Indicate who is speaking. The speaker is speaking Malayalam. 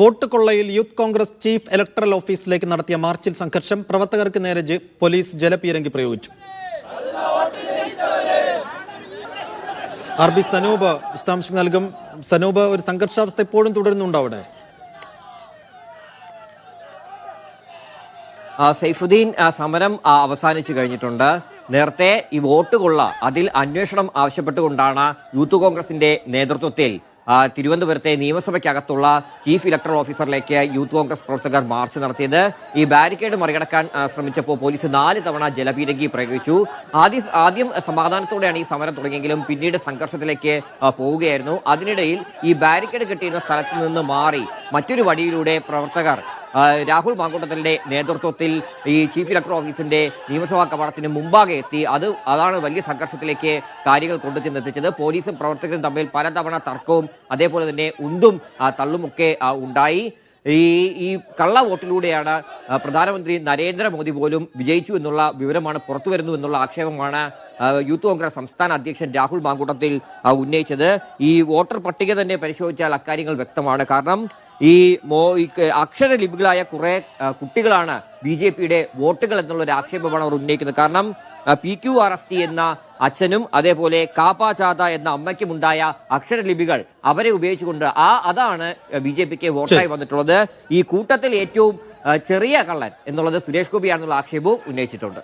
Speaker 1: വോട്ട് കൊള്ളയിൽ യൂത്ത് കോൺഗ്രസ് ചീഫ് ഇലക്ടറൽ ഓഫീസിലേക്ക് നടത്തിയ മാർച്ചിൽ സംഘർഷം പ്രവർത്തകർക്ക് നേരെ പോലീസ് ജലപീരങ്കി പ്രയോഗിച്ചു. ആർ ബി സനൂപ് വിശദാംശം നൽകും. സനൂപ് ഒരു സംഘർഷാവസ്ഥ ഇപ്പോഴും തുടരുന്നുണ്ടോ അവിടെ?
Speaker 2: സൈഫുദ്ദീൻ സമരം അവസാനിച്ചു കഴിഞ്ഞിട്ടുണ്ട്. നേരത്തെ ഈ വോട്ട് കൊള്ള അതിൽ അന്വേഷണം ആവശ്യപ്പെട്ടുകൊണ്ടാണ് യൂത്ത് കോൺഗ്രസിന്റെ നേതൃത്വത്തിൽ തിരുവനന്തപുരത്തെ നിയമസഭയ്ക്കകത്തുള്ള ചീഫ് ഇലക്ടറൽ ഓഫീസറിലേക്ക് യൂത്ത് കോൺഗ്രസ് പ്രവർത്തകർ മാർച്ച് നടത്തിയത്. ഈ ബാരിക്കേഡ് മറികടക്കാൻ ശ്രമിച്ചപ്പോൾ പോലീസ് നാല് തവണ ജലപീരങ്കി പ്രയോഗിച്ചു. ആദ്യം ആദ്യം സമാധാനത്തോടെയാണ് ഈ സമരം തുടങ്ങിയെങ്കിലും പിന്നീട് സംഘർഷത്തിലേക്ക് പോവുകയായിരുന്നു. അതിനിടയിൽ ഈ ബാരിക്കേഡ് കെട്ടിയിരുന്ന സ്ഥലത്ത് നിന്ന് മാറി മറ്റൊരു വടിയിലൂടെ പ്രവർത്തകർ രാഹുൽ മാങ്കൂട്ടത്തിന്റെ നേതൃത്വത്തിൽ ഈ ചീഫ് ഇലക്ടർ ഓഫീസിന്റെ നിയമസഭാ കവാടത്തിന് മുമ്പാകെ എത്തി. അത് അതാണ് വലിയ സംഘർഷത്തിലേക്ക് കാര്യങ്ങൾ കൊണ്ടുചെന്നെത്തിച്ചത് പോലീസും പ്രവർത്തകരും തമ്മിൽ പലതവണ തർക്കവും അതേപോലെ തന്നെ ഉന്തും തള്ളുമൊക്കെ ഉണ്ടായി. ഈ ഈ കള്ള വോട്ടിലൂടെയാണ് പ്രധാനമന്ത്രി നരേന്ദ്രമോദി പോലും വിജയിച്ചു എന്നുള്ള വിവരമാണ് പുറത്തു വരുന്നു എന്നുള്ള ആക്ഷേപമാണ് യൂത്ത് കോൺഗ്രസ് സംസ്ഥാന അധ്യക്ഷൻ രാഹുൽ മാങ്കൂട്ടത്തിൽ ഉന്നയിച്ചത്. ഈ വോട്ടർ പട്ടിക തന്നെ പരിശോധിച്ചാൽ അക്കാര്യങ്ങൾ വ്യക്തമാണ്. കാരണം ഈ മോ അക്ഷരലിപികളായ കുറെ കുട്ടികളാണ് ബി ജെ പിയുടെ വോട്ടുകൾ എന്നുള്ള ഒരു ആക്ഷേപമാണ് അവർ ഉന്നയിക്കുന്നത്. കാരണം P Q R S T എന്ന അച്ഛനും അതേപോലെ കാപ്പ ചാത എന്ന അമ്മയ്ക്കുമുണ്ടായ അക്ഷരലിപികൾ അവരെ ഉപയോഗിച്ചുകൊണ്ട് ആ അതാണ് ബി ജെ പിക്ക് വോട്ടായി വന്നിട്ടുള്ളത്. ഈ കൂട്ടത്തിൽ ഏറ്റവും ചെറിയ കള്ളൻ എന്നുള്ളത് സുരേഷ് ഗോപിയാണെന്നുള്ള ആക്ഷേപവും ഉന്നയിച്ചിട്ടുണ്ട്.